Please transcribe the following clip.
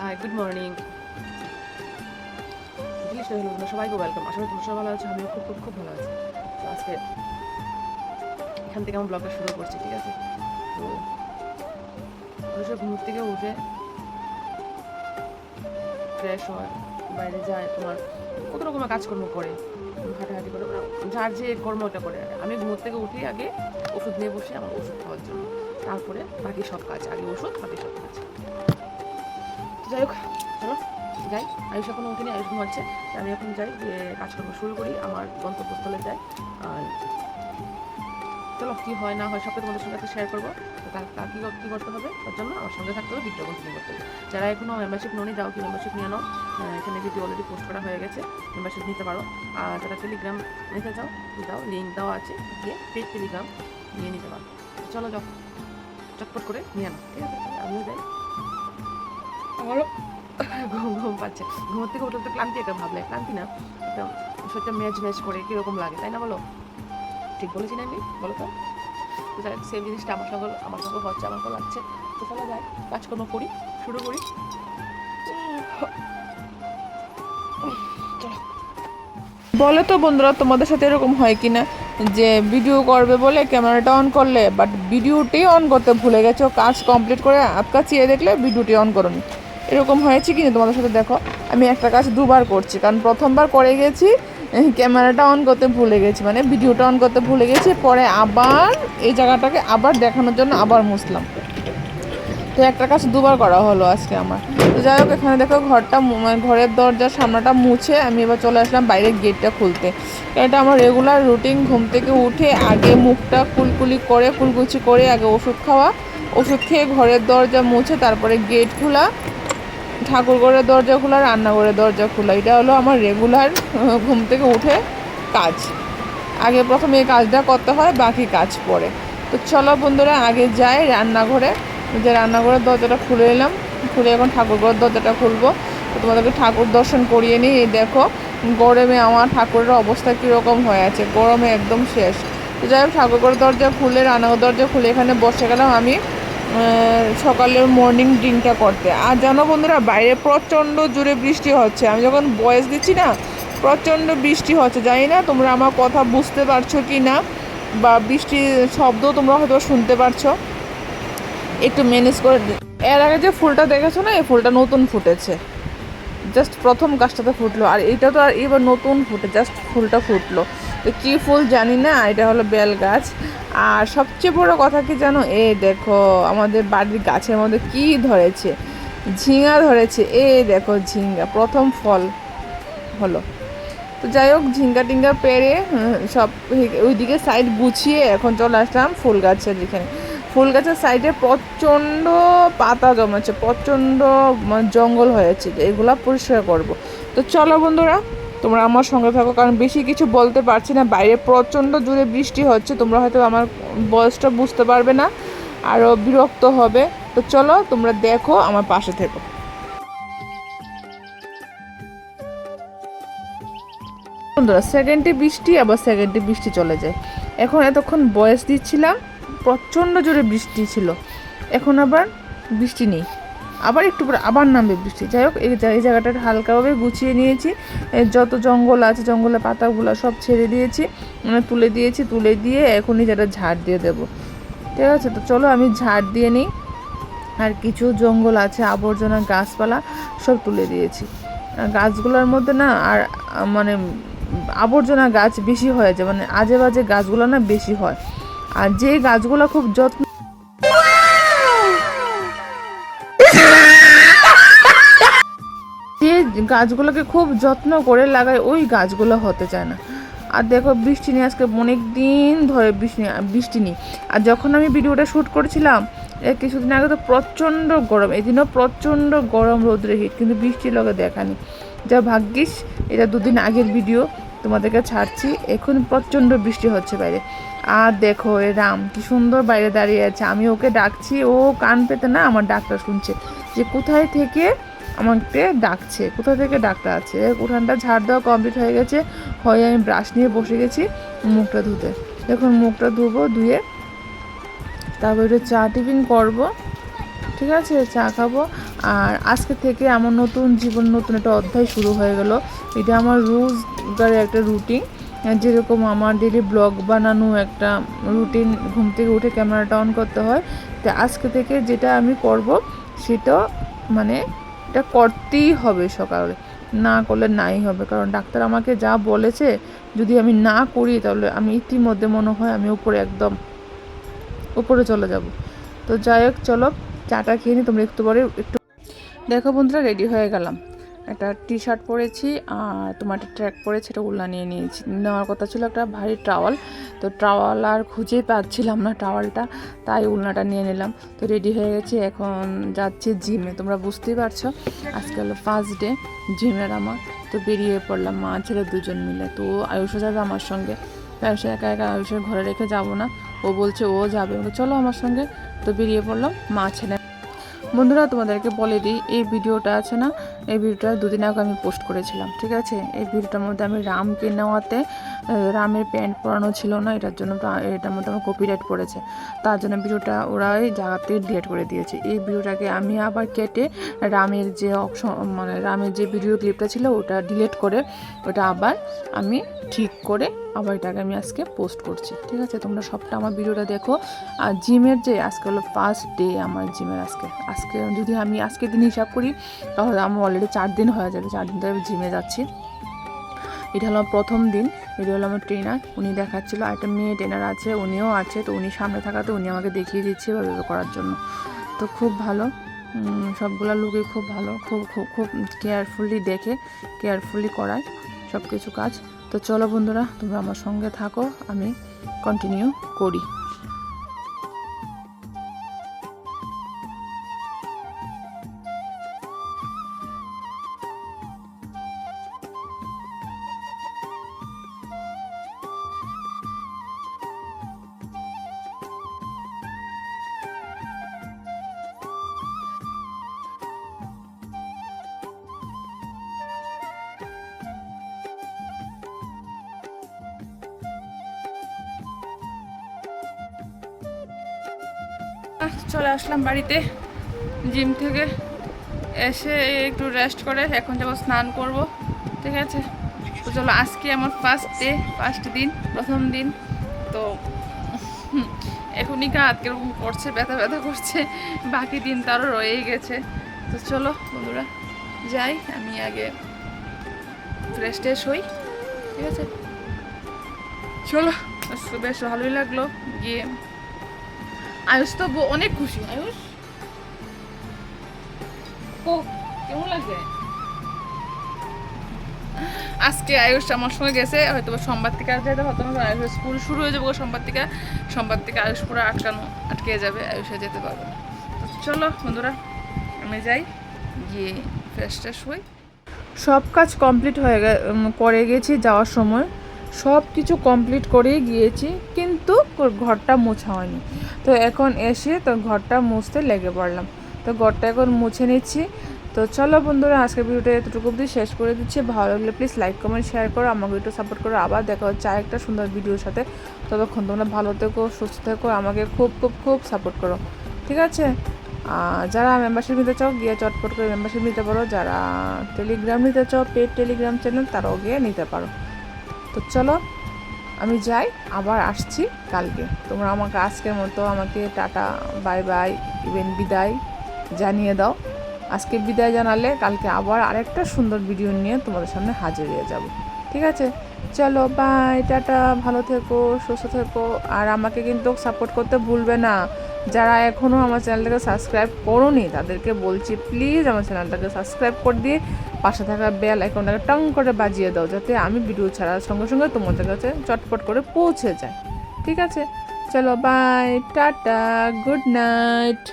Hi good morning please হলো তোমরা সবাইকে ওয়েলকাম আসলে তোমরা সবাই ভালো আছো, আমিও খুব খুব খুব ভালো আছি। তো আজকে এখান থেকে আমার ব্লগটা শুরু করছি, ঠিক আছে? তো অবশ্যই ঘুম থেকে উঠে ফ্রেশ হয়, বাইরে যায় তোমার কত রকমের কাজকর্ম করে, হাঁটাহাঁটি করে যার যে কর্মটা করে। আমি ঘুম থেকে উঠি আগে ওষুধ নিয়ে বসে আমার ওষুধ খাওয়ার জন্য। তারপরে বাকি সব কাজ, আগে ওষুধ, বাকি সব কাজ। যাই হোক, চলো, যাই। আয়ুষ এখনও উঠিনি, আয়ুষ ঘুমাচ্ছে। আমি এখন যাই যে কাজকর্ম শুরু করি, আমার গন্তব্যস্থলে যাই। আর চলো কী হয় না হয় সবটা তোমাদের সঙ্গে শেয়ার করব। তো কার কার কী কী করতে হবে? তার জন্য আমার সঙ্গে থাকতে হবে ভিডিও কন্টিনিউ করতে। হবে যারা এখনও মেম্বারশিপ নি যাও কি মেম্বারশিপ নিয়ে নাও। এখানে ভিডিও অলরেডি পোস্ট করা হয়ে গেছে মেম্বারশিপ নিতে পারো। আর যারা টেলিগ্রাম নিতে চাও দাও লিঙ্ক দেওয়া আছে গিয়ে পেড টেলিগ্রাম নিয়ে নিতে পারো। চলো যাও চটপট করে নিয়ে নাও ঠিক আছে? আমিও যাই। আমারও ঘুম ঘুম পাচ্ছে। ঘুমোর থেকে উঠে তো ক্লান্তি একটা ভাবলে ক্লান্তি না একটা শরীরটা ম্যাচ ম্যাচ করে কীরকম লাগে তাই না বলো? ঠিক বলেছি না আমি? বলো তো। সেম জিনিসটা আমার সঙ্গে আমার সঙ্গে হচ্ছে, আমার তো লাগছে। তো চলো যাই, কাজকর্ম করি, শুরু করি। বলো তো বন্ধুরা, তোমাদের সাথে এরকম হয় কি না যে ভিডিও করবে বলে ক্যামেরাটা অন করলে বাট ভিডিওটি অন করতে ভুলে গেছো, কাজ কমপ্লিট করে আপকা চেয়ে দেখলে ভিডিওটি অন করনি। এরকম হয়েছে কি না তোমাদের সাথে দেখো। আমি একটা কাজ দুবার করছি, কারণ প্রথমবার করে গেছি ক্যামেরাটা অন করতে ভুলে গেছি মানে ভিডিওটা অন করতে ভুলে গেছি, পরে আবার এই জায়গাটাকে আবার দেখানোর জন্য আবার মুছলাম। তো একটা কাজ দুবার করা হলো আজকে আমার। তো যাই হোক, এখানে দেখো ঘরটা মানে ঘরের দরজার সামনাটা মুছে আমি এবার চলে আসলাম বাইরের গেটটা খুলতে। এটা আমার রেগুলার রুটিন ঘুম থেকে উঠে আগে মুখটা কুলকুলি করে, কুলকুচি করে আগে ওষুধ খাওয়া, ওষুধ খেয়ে ঘরের দরজা মুছে তারপরে গেট খোলা ঠাকুর ঘরের দরজা খোলা রান্নাঘরের দরজা খোলা। এটা হলো আমার রেগুলার ঘুম থেকে উঠে কাজ। আগে প্রথমে এই কাজটা করতে হয়, বাকি কাজ পরে। তো চলো বন্ধুরা, আগে যাই রান্নাঘরে। যে রান্নাঘরের দরজাটা খুলে এলাম খুলে এখন ঠাকুরঘরের দরজাটা খুলবো। তো তোমাদেরকে ঠাকুর দর্শন করিয়ে নিই। এই দেখো, গরমে আমার ঠাকুরের অবস্থা কীরকম হয়ে আছে। গরমে একদম শেষ। তো যাই হোক ঠাকুরঘরের দরজা খুলে রান্নাঘর দরজা খুলে এখানে বসে গেলাম আমি। সকালের মর্নিং ড্রিঙ্কটা করতে। আর জানো বন্ধুরা, বাইরে প্রচণ্ড জোরে বৃষ্টি হচ্ছে। আমি যখন বয়স দিচ্ছি না, প্রচণ্ড বৃষ্টি হচ্ছে। জানি না তোমরা আমার কথা বুঝতে পারছ কি না, বা বৃষ্টির শব্দ তোমরা হয়তো শুনতে পারছ। একটু ম্যানেজ করে এর আগে যে ফুলটা দেখেছ না, এই ফুলটা নতুন ফুটেছে। জাস্ট প্রথম গাছটাতে ফুটলো, আর এটা তো আর এবার নতুন ফুটে জাস্ট ফুলটা ফুটলো। তো কী ফুল জানি না, এটা হলো বেল গাছ। আর সবচেয়ে বড় কথা কি জানো? এ দেখো, আমাদের বাড়ির গাছের মধ্যে কি ধরেছে? ঝিঙা ধরেছে। এ দেখো ঝিঙ্গা প্রথম ফল হলো। তো যাই হোক, ঝিঙ্গা টিঙ্গা পেরে সব ওইদিকে সাইড গুছিয়ে এখন চলে আসলাম ফুল গাছের যেখানে ফুল গাছের সাইডে প্রচণ্ড পাতা জমেছে, প্রচণ্ড মানে জঙ্গল হয়েছে। এগুলা পরিষ্কার করব। তো চলো বন্ধুরা তোমরা আমার সঙ্গে থাকো, কারণ বেশি কিছু বলতে পারছি না। বাইরে প্রচণ্ড জোরে বৃষ্টি হচ্ছে, তোমরা হয়তো আমার বয়সটা বুঝতে পারবে না আরও বিরক্ত হবে। তো চলো, তোমরা দেখো, আমার পাশে থেকো। বন্ধুরা সেকেন্ডে বৃষ্টি, আবার সেকেন্ডে বৃষ্টি চলে যায়। এখন এতক্ষণ বয়স দিচ্ছিলাম, প্রচণ্ড জোরে বৃষ্টি ছিল। এখন আবার বৃষ্টি নেই। আবার একটু পরে আবার নামবে বৃষ্টি। যাই হোক, এই জায়গাটা হালকাভাবে গুছিয়ে নিয়েছি। যত জঙ্গল আছে, জঙ্গলের পাতাগুলো সব ছেড়ে দিয়েছি মানে তুলে দিয়েছি, তুলে দিয়ে এখনই যেটা ঝাড় দিয়ে দেবো। ঠিক আছে? তো চলো আমি ঝাড় দিয়ে নিই। আর কিছু জঙ্গল আছে, আবর্জনা, গাছপালা সব তুলে দিয়েছি। গাছগুলোর মধ্যে না আর মানে আবর্জনা গাছ বেশি হয়ে যায় মানে আজে বাজে গাছগুলো না বেশি হয়। আর যে গাছগুলো খুব যত্ন গাছগুলোকে খুব যত্ন করে লাগায়, ওই গাছগুলো হতে চায় না। আর দেখো, বৃষ্টি নেই আজকে অনেক দিন ধরে বৃষ্টি বৃষ্টি নেই। আর যখন আমি ভিডিওটা শ্যুট করেছিলাম কিছুদিন আগে তো প্রচণ্ড গরম, এদিনও প্রচণ্ড গরম রোদ্রে হিট কিন্তু বৃষ্টির লগে দেখানি যা ভাগ্যিস, এটা দুদিন আগের ভিডিও, তোমাদেরকে ছাড়ছি, এখন প্রচণ্ড বৃষ্টি হচ্ছে বাইরে। আর দেখো, এ রাম, কি সুন্দর বাইরে দাঁড়িয়ে আছে। আমি ওকে ডাকছি, ও কান পেতে না, আমার ডাকটা শুনছে যে কোথায় থেকে আমাকে ডাকছে, কোথা থেকে ডাকটা আছে? উঠানটা ঝাড় দেওয়া কমপ্লিট হয়ে গেছে। হয় আমি ব্রাশ নিয়ে বসে গেছি মুখটা ধুতে। দেখুন, মুখটা ধুবো, ধুয়ে তারপর একটু চা টিফিন করব। ঠিক আছে? চা খাব। আর আজকে থেকে আমার নতুন জীবন, নতুন একটা অধ্যায় শুরু হয়ে গেল। এটা আমার রোজগারের একটা রুটিন যেরকম আমার ডেলি ব্লগ বানানো একটা রুটিন ঘুম থেকে উঠে ক্যামেরাটা অন করতে হয়। তো আজকে থেকে যেটা আমি করব, সেটা মানে এটা করতেই হবে সকালে। না করলে নাই হবে। কারণ ডাক্তার আমাকে যা বলেছে, যদি আমি না করি, তাহলে আমি ইতিমধ্যে মনে হয় আমি উপরে একদম উপরে চলে যাব। তো যাই হোক, চলো চাটা খেয়ে নিই তোমরা একটু পরে একটু দেখো বন্ধুরা রেডি হয়ে গেলাম। একটা টি শার্ট পরেছি, আর তোমার একটা ট্র্যাক পরেছি, এটা উল্লা নিয়ে নিয়েছি। নেওয়ার কথা ছিল একটা ভারী ট্রাওয়াল তো ট্রাওয়াল আর খুঁজেই পাচ্ছিলাম না টাওয়ালটা তাই উলনাটা নিয়ে নিলাম। তো রেডি হয়ে গেছি, এখন যাচ্ছি জিমে তোমরা বুঝতেই পারছ, আজকে হলো ফার্স্ট ডে জিমের আমার। তো বেরিয়ে পড়লাম, মা ছেলে দুজন মিলে। তো আয়ুষও যাবে আমার সঙ্গে। আয়ুষ একা একা আয়ুষের ঘরে রেখে যাব না। ও বলছে, ও যাবে। চলো আমার সঙ্গে। তো বেরিয়ে পড়লাম মা ছেলে। বন্ধুরা, তোমাদেরকে বলে দিই, এই ভিডিওটা আছে না এই ভিডিওটা দুদিন আগে আমি পোস্ট করেছিলাম, ঠিক আছে? এই ভিডিওটার মধ্যে আমি রামকে নেওয়াতে রামের প্যান্ট পরানো ছিল না, এটার জন্য এটার মধ্যে আমার কপিরাইট পড়েছে। তার জন্য ভিডিওটা ওরা এই জায়গা থেকে ডিলিট করে দিয়েছে। এই ভিডিওটাকে আমি আবার কেটে রামের যে মানে রামের যে ভিডিও ক্লিপটা ছিল, ওটা ডিলিট করে, ওটা আবার আমি ঠিক করে আবার এটাকে আমি আজকে পোস্ট করছি, ঠিক আছে? তোমরা সবটা আমার ভিডিওটা দেখো। আর জিমের যে, আজকে হলো ফার্স্ট ডে আমার জিমের আজকে। আজকে যদি আমি আজকে দিন হিসাব করি, তাহলে আমার অলরেডি চার দিন হয়ে যাবে, চার দিন ধরে জিমে যাচ্ছি। এটা হলো প্রথম দিন, এটা হলো আমার ট্রেনার উনি দেখাচ্ছিল। একটা মেয়ে ট্রেনার আছে, উনিও আছে, তো উনি সামনে থাকাতে উনি আমাকে দেখিয়ে দিচ্ছে এভাবে করার জন্য। তো খুব ভালো সবগুলো লুকই খুব ভালো, খুব খুব খুব কেয়ারফুলি দেখে কেয়ারফুলি করায় সব কিছু কাজ। তো চলো বন্ধুরা, তোমরা আমার সঙ্গে থাকো, আমি কন্টিনিউ করি। চলে আসলাম বাড়িতে। জিম থেকে এসে একটু রেস্ট করে এখন যাব স্নান করব, ঠিক আছে? তো চলো, আজকে আমার ফার্স্ট ডে ফার্স্ট দিন, প্রথম দিন। তো এখনই কাজ কীরকম করছে, ব্যথা ব্যথা করছে, বাকি দিন তো আরও রয়েই গেছে। তো চলো, বন্ধুরা, যাই, আমি আগে ফ্রেশ ট্রেশ হই, ঠিক আছে? চলো, বেশ, ভালোই লাগল, গিয়ে আয়ুষ তো অনেক খুশি। আয়ুষ? কেমন লাগছে? আজকে আয়ুষ আমার সঙ্গে গেছে হয়তো সোমবার থেকে আর যেতে হতো না আয়ুষ স্কুল শুরু হয়ে যাবে সোমবার থেকে। সোমবার থেকে আয়ুষ পুরো আটকানো, আটকে যাবে, আয়ুষে যেতে পারবে না। চলো বন্ধুরা, আমি যাই, গিয়ে ফ্রেশ ট্রেশ হই সব কাজ কমপ্লিট হয়ে গে করে গেছি যাওয়ার সময়। সব কিছু কমপ্লিট করেই গিয়েছি, কিন্তু ঘরটা মোছা হয়নি। তো এখন এসে তো ঘরটা মুছতে লেগে পড়লাম। তো ঘরটা এখন মুছে নিচ্ছি। তো চলো বন্ধুরা, আজকের ভিডিওটা এতটুকু অবধি শেষ করে দিচ্ছি। ভালো লাগলে প্লিজ লাইক কমেন্ট শেয়ার করো, আমাকে একটু সাপোর্ট করো। আবার দেখা হচ্ছে আরেকটা সুন্দর ভিডিওর সাথে। ততক্ষণ তোমরা ভালো থেকো, সুস্থ থেকো, আমাকে খুব খুব খুব সাপোর্ট করো। ঠিক আছে? যারা মেম্বারশিপ নিতে চাও, গিয়ে চটপট করে মেম্বারশিপ নিতে পারো। যারা টেলিগ্রাম নিতে চাও পেড টেলিগ্রাম চ্যানেল তারাও গিয়ে নিতে পারো। তো চলো, আমি যাই, আবার আসছি কালকে। তোমরা আমাকে আজকের মতো আমাকে টাটা, বাই বাই ইভেন বিদায় জানিয়ে দাও। আজকে বিদায় জানালে কালকে আবার আরেকটা সুন্দর ভিডিও নিয়ে তোমাদের সামনে হাজির হয়ে যাব। ঠিক আছে? চলো বাই টাটা, ভালো থেকো, সুস্থ থেকো। আর আমাকে কিন্তু সাপোর্ট করতে ভুলবে না। যারা এখনও আমার চ্যানেলটাকে সাবস্ক্রাইব করোনি, তাদেরকে বলছি প্লিজ আমার চ্যানেলটাকে সাবস্ক্রাইব করে দিয়ে পাশে থাকা বেল আইকনটাকে টং করে বাজিয়ে দাও যাতে আমি ভিডিও ছাড়ার সঙ্গে সঙ্গে তোমাদের কাছে চটপট করে পৌঁছে যায়। ঠিক আছে? চলো বাই টাটা গুড নাইট